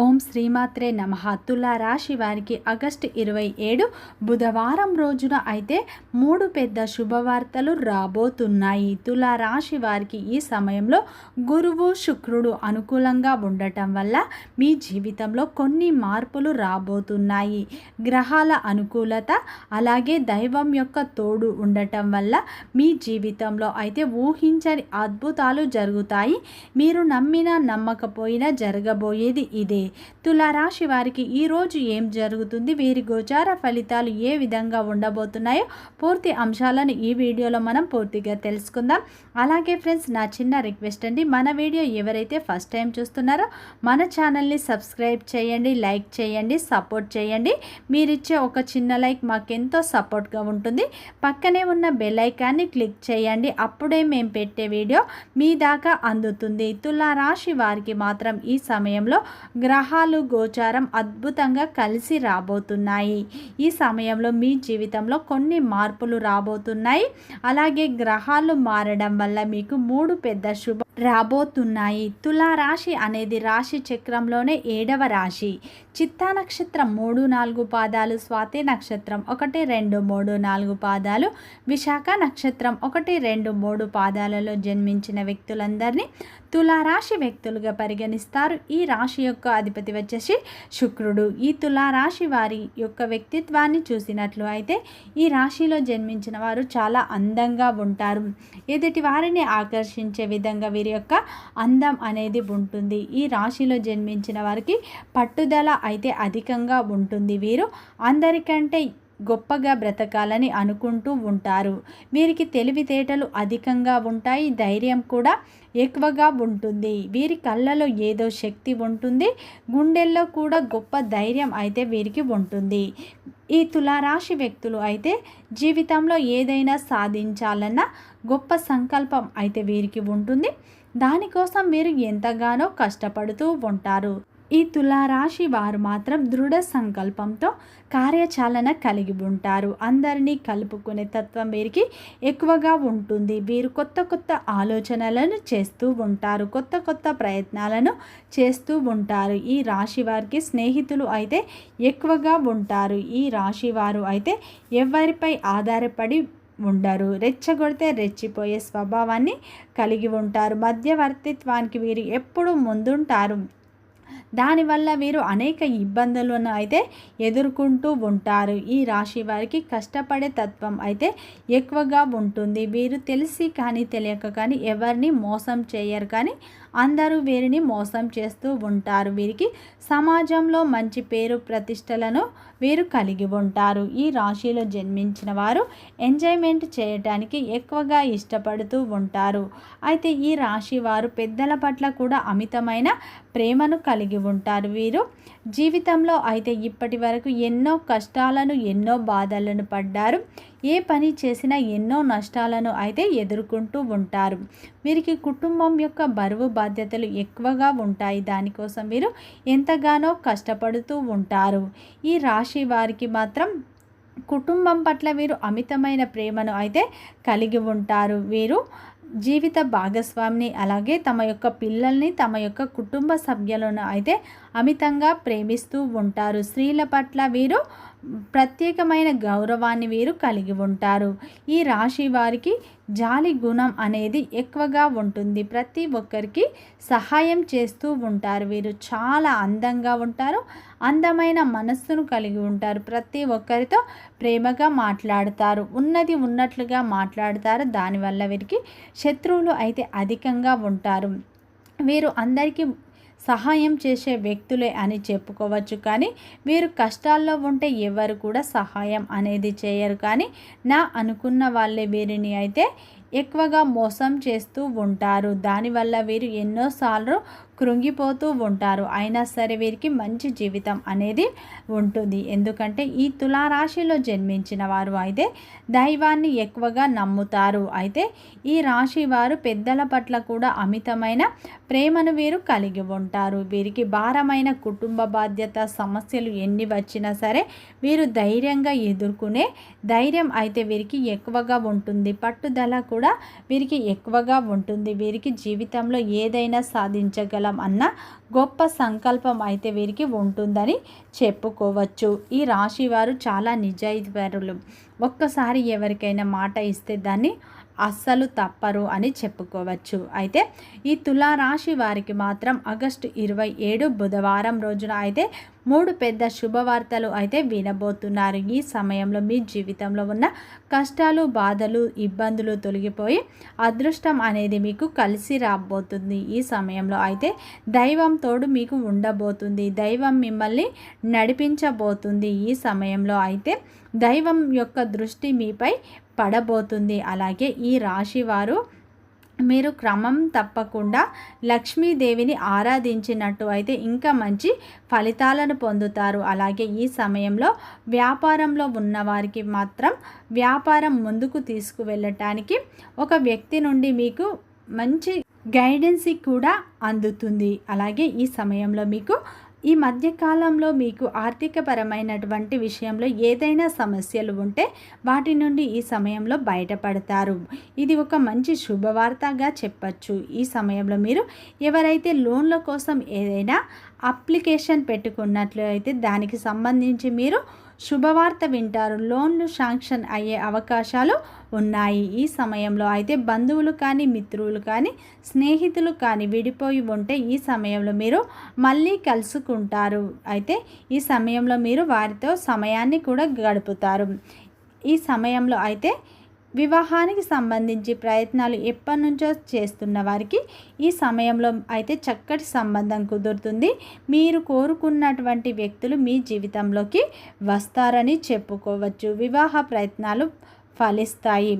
ఓం శ్రీమాత్రే నమ. తులా రాశి వారికి ఆగస్టు ఇరవై ఏడు బుధవారం రోజున అయితే మూడు పెద్ద శుభవార్తలు రాబోతున్నాయి. తులా రాశి వారికి ఈ సమయంలో గురువు శుక్రుడు అనుకూలంగా ఉండటం వల్ల మీ జీవితంలో కొన్ని మార్పులు రాబోతున్నాయి. గ్రహాల అనుకూలత అలాగే దైవం యొక్క తోడు ఉండటం వల్ల మీ జీవితంలో అయితే ఊహించని అద్భుతాలు జరుగుతాయి. మీరు నమ్మినా నమ్మకపోయినా జరగబోయేది ఇదే. తులారాశి వారికి ఈరోజు ఏం జరుగుతుంది? వీరి గోచార ఫలితాలు ఏ విధంగా ఉండబోతున్నాయో పూర్తి అంశాలను ఈ వీడియోలో మనం పూర్తిగా తెలుసుకుందాం. అలాగే ఫ్రెండ్స్ నా చిన్న రిక్వెస్ట్ అండి. మన వీడియో ఎవరైతే ఫస్ట్ టైం చూస్తున్నారో మన ఛానల్ని సబ్స్క్రైబ్ చేయండి లైక్ చేయండి సపోర్ట్ చేయండి. మీరిచ్చే ఒక చిన్న లైక్ మాకెంతో సపోర్ట్గా ఉంటుంది. పక్కనే ఉన్న బెల్ ఐకాన్ని క్లిక్ చేయండి. అప్పుడే మేము పెట్టే వీడియో మీ దాకా అందుతుంది. తులారాశి వారికి మాత్రం ఈ సమయంలో గ్రహాలు గోచారం అద్భుతంగా కలిసి రాబోతున్నాయి. ఈ సమయంలో మీ జీవితంలో కొన్ని మార్పులు రాబోతున్నాయి. అలాగే గ్రహాలు మారడం వల్ల మీకు మూడు పెద్ద శుభ రాబోతున్నాయి. తులారాశి అనేది రాశి చక్రంలోనే ఏడవ రాశి. చిత్తా నక్షత్రం మూడు నాలుగు పాదాలు స్వాతి నక్షత్రం ఒకటి రెండు మూడు నాలుగు పాదాలు విశాఖ నక్షత్రం ఒకటి రెండు మూడు పాదాలలో జన్మించిన వ్యక్తులందరినీ తులారాశి వ్యక్తులుగా పరిగణిస్తారు. ఈ రాశి యొక్క అధిపతి వచ్చేసి శుక్రుడు. ఈ తులారాశి వారి యొక్క వ్యక్తిత్వాన్ని చూసినట్లు అయితే ఈ రాశిలో జన్మించిన వారు చాలా అందంగా ఉంటారు. ఎదుటి వారిని ఆకర్షించే విధంగా వీరి యొక్క అందం అనేది ఉంటుంది. ఈ రాశిలో జన్మించిన వారికి పట్టుదల అయితే అధికంగా ఉంటుంది. వీరు అందరికంటే గొప్పగా బ్రతకాలని అనుకుంటూ ఉంటారు. వీరికి తెలివితేటలు అధికంగా ఉంటాయి. ధైర్యం కూడా ఎక్కువగా ఉంటుంది. వీరి కళ్ళలో ఏదో శక్తి ఉంటుంది. గుండెల్లో కూడా గొప్ప ధైర్యం అయితే వీరికి ఉంటుంది. ఈ తులారాశి వ్యక్తులు అయితే జీవితంలో ఏదైనా సాధించాలన్న గొప్ప సంకల్పం అయితే వీరికి ఉంటుంది. దానికోసం మీరు ఎంతగానో కష్టపడుతూ ఉంటారు. ఈ తులారాశి వారు మాత్రం దృఢ సంకల్పంతో కార్యచాలన కలిగి ఉంటారు. అందరినీ కలుపుకునే తత్వం వీరికి ఎక్కువగా ఉంటుంది. వీరు కొత్త కొత్త ఆలోచనలను చేస్తూ ఉంటారు. కొత్త కొత్త ప్రయత్నాలను చేస్తూ ఉంటారు. ఈ రాశి వారికి స్నేహితులు అయితే ఎక్కువగా ఉంటారు. ఈ రాశి వారు అయితే ఎవరిపై ఆధారపడి ఉండరు రెచ్చగొడితే రెచ్చిపోయే స్వభావాన్ని కలిగి ఉంటారు. మధ్యవర్తిత్వానికి వీరు ఎప్పుడు ముందుంటారు. దానివల్ల వీరు అనేక ఇబ్బందులను అయితే ఎదుర్కొంటూ ఉంటారు. ఈ రాశి వారికి కష్టపడే తత్వం అయితే ఎక్కువగా ఉంటుంది. వీరు తెలిసి కానీ తెలియక కానీ ఎవరిని మోసం చేయరు కానీ అందరూ వీరిని మోసం చేస్తూ ఉంటారు. వీరికి సమాజంలో మంచి పేరు ప్రతిష్టలను వీరు కలిగి ఉంటారు. ఈ రాశిలో జన్మించిన వారు ఎంజాయ్మెంట్ చేయటానికి ఎక్కువగా ఇష్టపడుతూ ఉంటారు. అయితే ఈ రాశి వారు పెద్దల పట్ల కూడా అమితమైన ప్రేమను కలిగి ఉంటారు. వీరు జీవితంలో అయితే ఇప్పటి వరకు ఎన్నో కష్టాలను ఎన్నో బాధలను పడ్డారు. ఏ పని చేసినా ఎన్నో నష్టాలను అయితే ఎదుర్కొంటూ ఉంటారు. వీరికి కుటుంబం యొక్క బరువు బాధ్యతలు ఎక్కువగా ఉంటాయి. దానికోసం వీరు ఎంతగానో కష్టపడుతూ ఉంటారు. ఈ రాశి వారికి మాత్రం కుటుంబం పట్ల వీరు అమితమైన ప్రేమను అయితే కలిగి ఉంటారు. వీరు జీవిత భాగస్వామిని అలాగే తమ యొక్క పిల్లల్ని తమ యొక్క కుటుంబ సభ్యులను అయితే అమితంగా ప్రేమిస్తూ ఉంటారు. స్త్రీల పట్ల వీరు ప్రత్యేకమైన గౌరవాన్ని వీరు కలిగి ఉంటారు. ఈ రాశి వారికి జాలి గుణం అనేది ఎక్కువగా ఉంటుంది. ప్రతి ఒక్కరికి సహాయం చేస్తూ ఉంటారు. వీరు చాలా అందంగా ఉంటారు. అందమైన మనస్సును కలిగి ఉంటారు. ప్రతి ఒక్కరితో ప్రేమగా మాట్లాడతారు. ఉన్నది ఉన్నట్లుగా మాట్లాడతారు. దానివల్ల వీరికి శత్రువులు అయితే అధికంగా ఉంటారు. వీరు అందరికీ సహాయం చేసే వ్యక్తులే అని చెప్పుకోవచ్చు కానీ వీరు కష్టాల్లో ఉంటే ఎవరు కూడా సహాయం అనేది చేయరు. కానీ నా అనుకున్న వాళ్ళే వీరిని అయితే ఎక్కువగా మోసం చేస్తూ ఉంటారు. దానివల్ల వీరు ఎన్నోసార్లు కృంగిపోతూ ఉంటారు. అయినా సరే వీరికి మంచి జీవితం అనేది ఉంటుంది. ఎందుకంటే ఈ తులారాశిలో జన్మించిన వారు అయితే దైవాన్ని ఎక్కువగా నమ్ముతారు. అయితే ఈ రాశి వారు పెద్దల పట్ల కూడా అమితమైన ప్రేమను వీరు కలిగి ఉంటారు. వీరికి భారమైన కుటుంబ బాధ్యత సమస్యలు ఎన్ని వచ్చినా సరే వీరు ధైర్యంగా ఎదుర్కొనే ధైర్యం అయితే వీరికి ఎక్కువగా ఉంటుంది. పట్టుదల కూడా వీరికి ఎక్కువగా ఉంటుంది. వీరికి జీవితంలో ఏదైనా సాధించగల కాలం అన్న గొప్ప సంకల్పం అయితే వీరికి ఉంటుందని చెప్పుకోవచ్చు. ఈ రాశి వారు చాలా నిజాయితీపరులు. ఒక్కసారి ఎవరికైనా మాట ఇస్తే దాన్ని అస్సలు తప్పరు అని చెప్పుకోవచ్చు. అయితే ఈ తులారాశి వారికి మాత్రం ఆగస్టు ఇరవై ఏడు బుధవారం రోజున అయితే మూడు పెద్ద శుభవార్తలు అయితే వినబోతున్నారు. ఈ సమయంలో మీ జీవితంలో ఉన్న కష్టాలు బాధలు ఇబ్బందులు తొలగిపోయి అదృష్టం అనేది మీకు కలిసి రాబోతుంది. ఈ సమయంలో అయితే దైవం తోడు మీకు ఉండబోతుంది. దైవం మిమ్మల్ని నడిపించబోతుంది. ఈ సమయంలో అయితే దైవం యొక్క దృష్టి మీపై పడబోతుంది. అలాగే ఈ రాశి వారు మీరు క్రమం తప్పకుండా లక్ష్మీదేవిని ఆరాధించినట్టు అయితే ఇంకా మంచి ఫలితాలను పొందుతారు. అలాగే ఈ సమయంలో వ్యాపారంలో ఉన్నవారికి మాత్రం వ్యాపారం ముందుకు తీసుకువెళ్ళటానికి ఒక వ్యక్తి నుండి మీకు మంచి గైడెన్సీ కూడా అందుతుంది. అలాగే ఈ సమయంలో మీకు ఈ మధ్యకాలంలో మీకు ఆర్థికపరమైనటువంటి విషయంలో ఏదైనా సమస్యలు ఉంటే వాటి నుండి ఈ సమయంలో బయటపడతారు. ఇది ఒక మంచి శుభవార్తగా చెప్పచ్చు. ఈ సమయంలో మీరు ఎవరైతే లోన్ల కోసం ఏదైనా అప్లికేషన్ పెట్టుకున్నట్లు అయితే దానికి సంబంధించి మీరు శుభవార్త వింటారు. లోన్లు శాంక్షన్ అయ్యే అవకాశాలు ఉన్నాయి. ఈ సమయంలో అయితే బంధువులు కానీ మిత్రులు కానీ స్నేహితులు కానీ విడిపోయి ఉంటే ఈ సమయంలో మీరు మళ్ళీ కలుసుకుంటారు. అయితే ఈ సమయంలో మీరు వారితో సమయాన్ని కూడా గడుపుతారు. ఈ సమయంలో అయితే వివాహానికి సంబంధించి ప్రయత్నాలు ఎప్పటి నుంచో చేస్తున్న వారికి ఈ సమయంలో అయితే చక్కటి సంబంధం కుదురుతుంది. మీరు కోరుకున్నటువంటి వ్యక్తులు మీ జీవితంలోకి వస్తారని చెప్పుకోవచ్చు. వివాహ ప్రయత్నాలు ఫలిస్తాయి.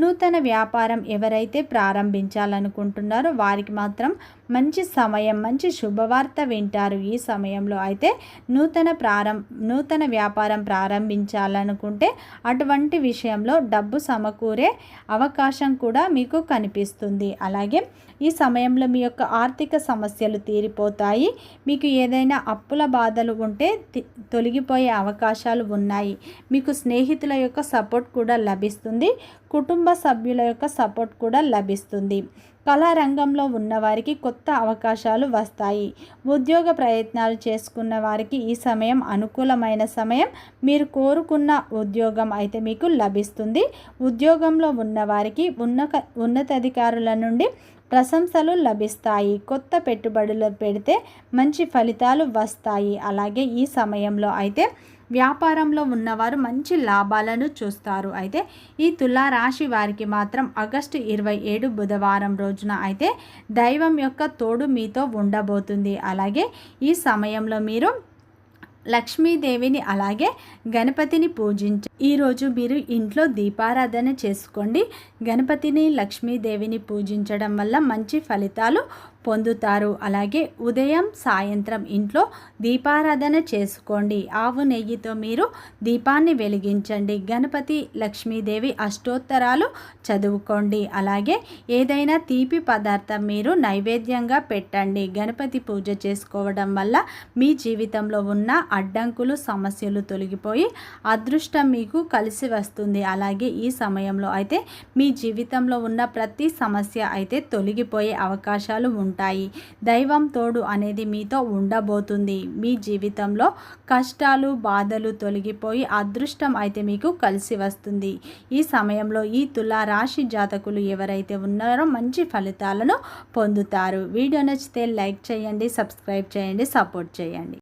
నూతన వ్యాపారం ఎవరైతే ప్రారంభించాలనుకుంటున్నారో వారికి మాత్రం మంచి సమయం మంచి శుభవార్త వింటారు ఈ సమయంలో. అయితే నూతన ప్రారం నూతన వ్యాపారం ప్రారంభించాలనుకుంటే అటువంటి విషయంలో డబ్బు సమకూరే అవకాశం కూడా మీకు కనిపిస్తుంది. అలాగే ఈ సమయంలో మీ యొక్క ఆర్థిక సమస్యలు తీరిపోతాయి. మీకు ఏదైనా అప్పుల బాధలు ఉంటే తొలగిపోయే అవకాశాలు ఉన్నాయి. మీకు స్నేహితుల యొక్క సపోర్ట్ కూడా లభిస్తుంది. కుటుంబ సభ్యుల యొక్క సపోర్ట్ కూడా లభిస్తుంది. కళారంగంలో ఉన్నవారికి కొత్త అవకాశాలు వస్తాయి. ఉద్యోగ ప్రయత్నాలు చేసుకున్న వారికి ఈ సమయం అనుకూలమైన సమయం. మీరు కోరుకున్న ఉద్యోగం అయితే మీకు లభిస్తుంది. ఉద్యోగంలో ఉన్నవారికి ఉన్నత ఉన్నతాధికారుల నుండి ప్రశంసలు లభిస్తాయి. కొత్త పెట్టుబడులు పెడితే మంచి ఫలితాలు వస్తాయి. అలాగే ఈ సమయంలో అయితే వ్యాపారంలో ఉన్నవారు మంచి లాభాలను చూస్తారు. అయితే ఈ తులారాశి వారికి మాత్రం ఆగస్టు ఇరవై ఏడు బుధవారం రోజున అయితే దైవం యొక్క తోడు మీతో ఉండబోతుంది. అలాగే ఈ సమయంలో మీరు లక్ష్మీదేవిని అలాగే గణపతిని పూజించ. ఈరోజు మీరు ఇంట్లో దీపారాధన చేసుకోండి. గణపతిని లక్ష్మీదేవిని పూజించడం వల్ల మంచి ఫలితాలు పొందుతారు. అలాగే ఉదయం సాయంత్రం ఇంట్లో దీపారాధన చేసుకోండి. ఆవు నెయ్యితో మీరు దీపాన్ని వెలిగించండి. గణపతి లక్ష్మీదేవి అష్టోత్తరాలు చదువుకోండి. అలాగే ఏదైనా తీపి పదార్థం మీరు నైవేద్యంగా పెట్టండి. గణపతి పూజ చేసుకోవడం వల్ల మీ జీవితంలో ఉన్న అడ్డంకులు సమస్యలు తొలగిపోయి అదృష్టం మీకు కలిసి వస్తుంది. అలాగే ఈ సమయంలో అయితే మీ జీవితంలో ఉన్న ప్రతి సమస్య అయితే తొలగిపోయే అవకాశాలు ఉంటాయి. దైవం తోడు అనేది మీతో ఉండబోతుంది. మీ జీవితంలో కష్టాలు బాధలు తొలగిపోయి అదృష్టం అయితే మీకు కలిసి వస్తుంది. ఈ సమయంలో ఈ తులా రాశి జాతకులు ఎవరైతే ఉన్నారో మంచి ఫలితాలను పొందుతారు. వీడియో నచ్చితే లైక్ చేయండి సబ్స్క్రైబ్ చేయండి సపోర్ట్ చేయండి.